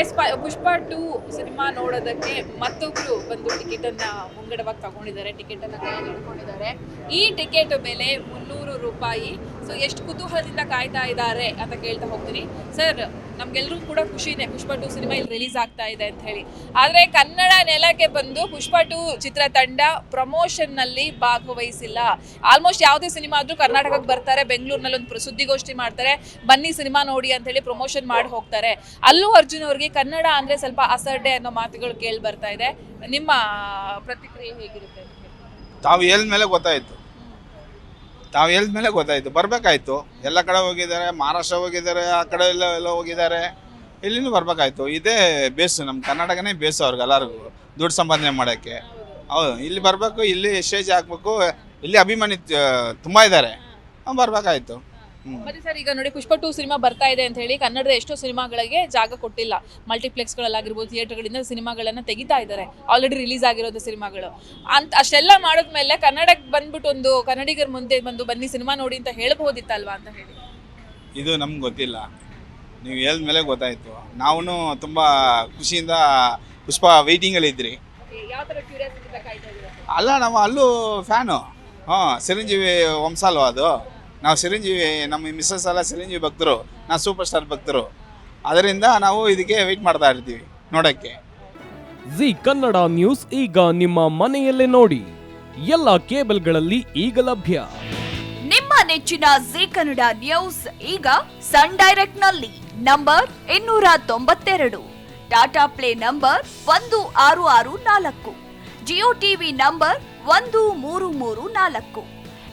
S ಪುಷ್ಪ two cinema ನೋಡೋದಕ್ಕೆ ಮತ್ತೊಬ್ರು ಬಂದು ಟಿಕೆಟ್ ಅನ್ನ ಮುಂಗಡವಾಗಿ ತಗೊಂಡಿದ್ದಾರೆ ಟಿಕೆಟ್ ಅನ್ನ ಕೈಯಲ್ಲಿ ಇಟ್ಕೊಂಡಿದ್ದಾರೆ ಈ ಟಿಕೆಟ್ ಬೆಲೆ ಮುನ್ನೂರು ರೂಪಾಯಿ. ಸೊ ಎಷ್ಟು ಕುತೂಹಲದಿಂದ ಕಾಯ್ತಾ ಇದ್ದಾರೆ ಅಂತ ಕೇಳ್ತಾ ಹೋಗ್ತೀನಿ. ಸರ್ ನಮ್ಗೆಲ್ರಿಗೂ ಕೂಡ ಖುಷಿನೇ ಪುಷ್ಪ ಟು ಸಿನಿಮಾ ಇಲ್ಲಿ ರಿಲೀಸ್ ಆಗ್ತಾ ಇದೆ ಅಂತ ಹೇಳಿ. ಆದ್ರೆ ಕನ್ನಡ ನೆಲಕ್ಕೆ ಬಂದು ಪುಷ್ಪ ಟು ಚಿತ್ರತಂಡ ಪ್ರಮೋಷನ್ನಲ್ಲಿ ಭಾಗವಹಿಸಿಲ್ಲ. ಆಲ್ಮೋಸ್ಟ್ ಯಾವುದೇ ಸಿನಿಮಾ ಆದ್ರೂ ಕರ್ನಾಟಕಕ್ಕೆ ಬರ್ತಾರೆ, ಬೆಂಗಳೂರಿನಲ್ಲಿ ಒಂದು ಸುದ್ದಿಗೋಷ್ಠಿ ಮಾಡ್ತಾರೆ, ಬನ್ನಿ ಸಿನಿಮಾ ನೋಡಿ ಅಂತ ಹೇಳಿ ಪ್ರಮೋಷನ್ ಮಾಡಿ ಹೋಗ್ತಾರೆ. ಅಲ್ಲೂ ಅರ್ಜುನ್ ಅವ್ರಿಗೆ ಕನ್ನಡ ಅಂದ್ರೆ ಸ್ವಲ್ಪ ಅಸಡ್ಡೆ ಅನ್ನೋ ಮಾತುಗಳು ಕೇಳಿ ಬರ್ತಾ ಇದೆ. ನಿಮ್ಮ ಪ್ರತಿಕ್ರಿಯೆ ಹೇಗಿರುತ್ತೆ ಅಂತ ಹೇಳಿದ ತಾವು ಹೇಳಿದ್ಮೇಲೆ ಗೊತ್ತಾಯ್ತು. ತಾವು ಹೇಳಿದ್ಮೇಲೆ ಗೊತ್ತಾಯ್ತು. ಬರಬೇಕಾಯ್ತು. ಎಲ್ಲ ಕಡೆ ಹೋಗಿದ್ದಾರೆ, ಮಹಾರಾಷ್ಟ್ರ ಹೋಗಿದ್ದಾರೆ, ಆ ಕಡೆ ಎಲ್ಲ ಎಲ್ಲ ಹೋಗಿದ್ದಾರೆ. ಇಲ್ಲಿನೂ ಬರಬೇಕಾಯ್ತು. ಇದೇ ಬೇಸು ನಮ್ಮ ಕರ್ನಾಟಕನೇ ಬೇಸು ಅವ್ರಿಗೆ ಎಲ್ಲರಿಗೂ, ದುಡ್ಡು ಸಂಪಾದನೆ ಮಾಡೋಕ್ಕೆ. ಹೌದು, ಇಲ್ಲಿ ಬರಬೇಕು, ಇಲ್ಲಿ ಸ್ಟೇಜ್ ಹಾಕಬೇಕು, ಇಲ್ಲಿ ಅಭಿಮಾನಿ ತುಂಬ ಇದ್ದಾರೆ. ಬರಬೇಕಾಯ್ತು. ಮತ್ತೆ ಸರ್ ಈಗ ನೋಡಿ ಪುಷ್ಪ ಟು ಸಿನಿಮಾ ಬರ್ತಾ ಇದೆ ಅಂತ ಹೇಳಿ ಕನ್ನಡದ ಎಷ್ಟೋ ಸಿನಿಮಾಗಳಿಗೆ ಜಾಗ ಕೊಟ್ಟಿಲ್ಲ. ಮಲ್ಟಿಪ್ಲೆಕ್ಸ್ಗಳಲ್ಲಾಗಿರ್ಬೋದು ಥಿಯೇಟರ್ಗಳಿಂದ ಸಿನಿಮಾಗಳನ್ನ ತೆಗಿತಾ ಇದ್ದಾರೆ. ಆಲ್ರೆಡಿ ರಿಲೀಸ್ ಆಗಿರೋದು ಸಿನಿಮಾಗಳು. ಅಂತ ಅಷ್ಟೆಲ್ಲ ಮಾಡಿದ್ಮೇಲೆ ಕನ್ನಡಕ್ಕೆ ಬಂದ್ಬಿಟ್ಟು ಒಂದು ಕನ್ನಡಿಗರ ಮುಂದೆ ಬಂದು ಬನ್ನಿ ಸಿನಿಮಾ ನೋಡಿ ಅಂತ ಹೇಳ್ಬೋದಿತ್ತಲ್ವಾ ಅಂತ ಹೇಳಿ. ಇದು ನಮ್ಗೆ ಗೊತ್ತಿಲ್ಲ. ನೀವು ಹೇಳಿದ್ಮೇಲೆ ಗೊತ್ತಾಯಿತು. ನಾವು ತುಂಬ ಖುಷಿಯಿಂದ ಪುಷ್ಪ ವೆಯ್ಟಿಂಗಲ್ಲಿದ್ರಿ ಅಲ್ಲ ನಾವು ಅಲ್ಲೂ ಫ್ಯಾನು ಹಾಂ ಚಿರಂಜೀವಿ ವಂಶಾಲ್ವಾ ಅದು? ನಾವು ಚಿರಂಜೀವಿ ನಮ್ಮ ಮಿಸ್ಸಸ್ ಎಲ್ಲ ಚಿರಂಜೀವಿ ಭಕ್ತರು ನಾವು ಸೂಪರ್ ಸ್ಟಾರ್ ಭಕ್ತರು. ಅದರಿಂದ ನಾವು ಇದಕ್ಕೆ ವೆಯ್ಟ್ ಮಾಡ್ತಾ ಇರ್ತೀವಿ ನೋಡೋಕ್ಕೆ. ಜಿ ಕನ್ನಡ ನ್ಯೂಸ್ ಈಗ ನಿಮ್ಮ ಮನೆಯಲ್ಲೇ ನೋಡಿ. ಎಲ್ಲ ಕೇಬಲ್ಗಳಲ್ಲಿ ಈಗ ಲಭ್ಯ. ನಿಮ್ಮ ನೆಚ್ಚಿನ ಜಿ ಕನ್ನಡ ನ್ಯೂಸ್ ಈಗ ಸನ್ ಡೈರೆಕ್ಟ್ನಲ್ಲಿ ನಂಬರ್ ಇನ್ನೂರ ತೊಂಬತ್ತೆರಡು. ಟಾಟಾ ಪ್ಲೇ ನಂಬರ್ ಒಂದು ಆರು ಆರು ನಾಲ್ಕು. ಜಿಯೋ ಟಿವಿ ನಂಬರ್ ಒಂದು ಮೂರು ಮೂರು ನಾಲ್ಕು.